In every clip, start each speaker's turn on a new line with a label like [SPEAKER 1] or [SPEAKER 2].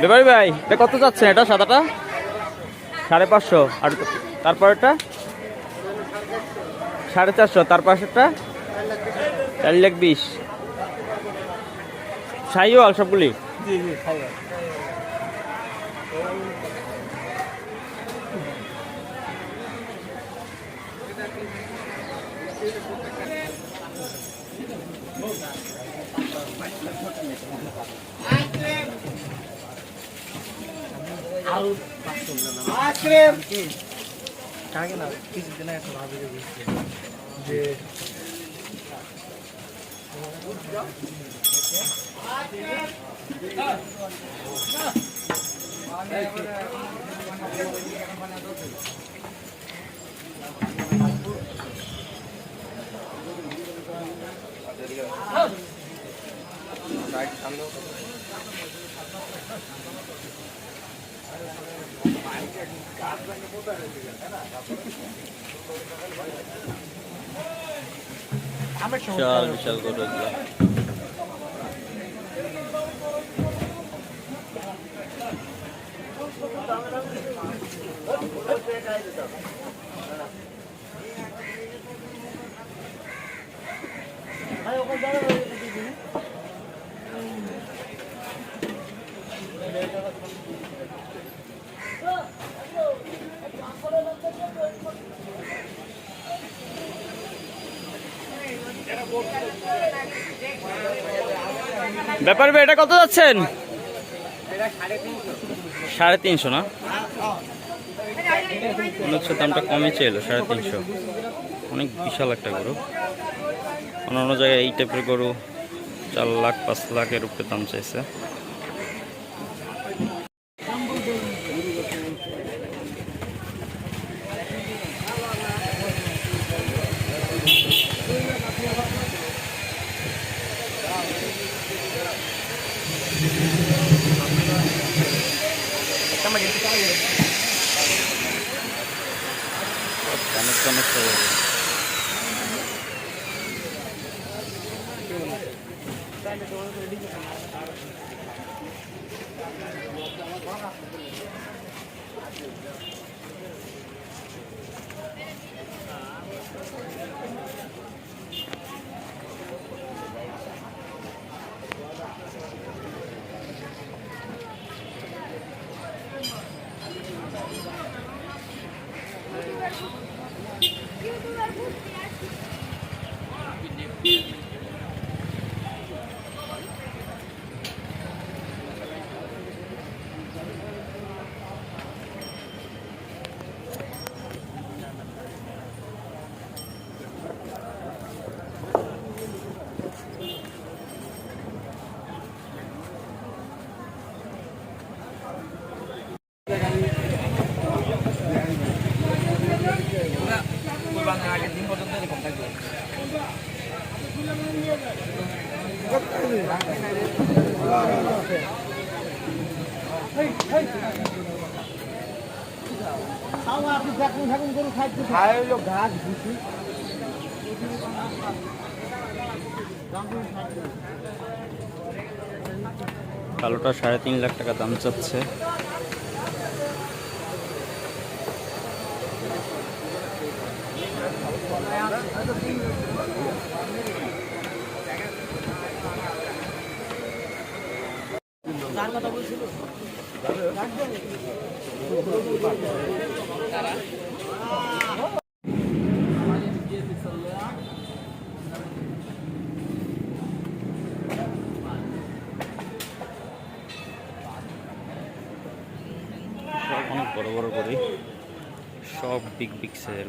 [SPEAKER 1] ব্যাপারি ভাই, এটা কত যাচ্ছে? এটা সাদাটা? সাড়ে পাঁচশো। আর তারপরেরটা? সাড়ে চারশো। তার পাশেরটা? চার লাখ বিশ। সাইওয়াল সবগুলি?
[SPEAKER 2] জি জি খাই কাকে না কিছুদিন আগে ভাবি যে আমার
[SPEAKER 1] বিশাল বিশাল গরু এগুলো ব্যাপার এটা কত যাচ্ছেন? সাড়ে তিনশো না? মনে হচ্ছে দামটা কমে চেয়েলো সাড়ে তিনশো। অনেক বিশাল একটা গরু। অন্য অন্য জায়গায় এই টাইপের গরু চার লাখ, পাঁচ লাখের উপরে দাম চাইছে। কানেক্ট হয়ে যাবে তাহলে অনেক অনেক
[SPEAKER 2] খায় হলো ঘাস
[SPEAKER 1] কালোটা সাড়ে তিন লাখ টাকা দাম চাচ্ছে। সব অনেক বড় বড় গরু সব বিগ বিগ সাইজের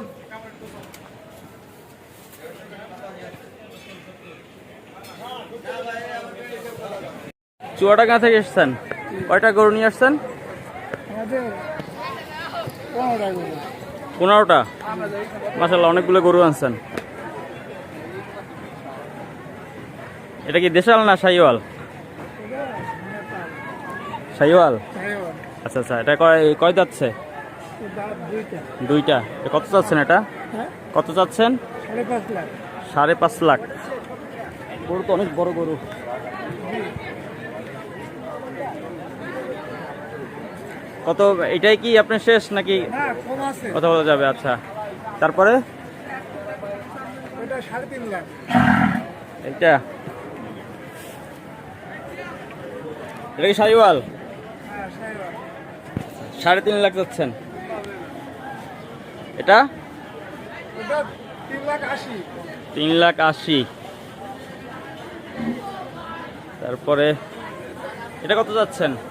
[SPEAKER 1] চুয়াডাঙ্গা থেকে এসছেন? কয়টা গরু নিয়ে আসছেন? পনেরোটা। মাসাল্লাহ অনেকগুলো গরু আনছেন। এটা কি দেশাল না শাহিওয়াল শাহিওয়াল আচ্ছা আচ্ছা এটা কয় কয় যাচ্ছে? দুইটা। কত চাচ্ছেন এটা? কত চাচ্ছেন?
[SPEAKER 2] সাড়ে পাঁচ লাখ।
[SPEAKER 1] গরু তো অনেক বড় গরু। কত এটাই কি আপনার শেষ নাকি
[SPEAKER 2] না
[SPEAKER 1] কথা বলা যাবে? আচ্ছা। তারপরে?
[SPEAKER 2] ওটা সাড়ে তিন লাখ।
[SPEAKER 1] এটা কি সাইওয়াল
[SPEAKER 2] হ্যাঁ
[SPEAKER 1] সাড়ে তিন লাখ যাচ্ছেন। এটা? তিন লাখ আশি। তারপরে? এটা কত যাচ্ছেন?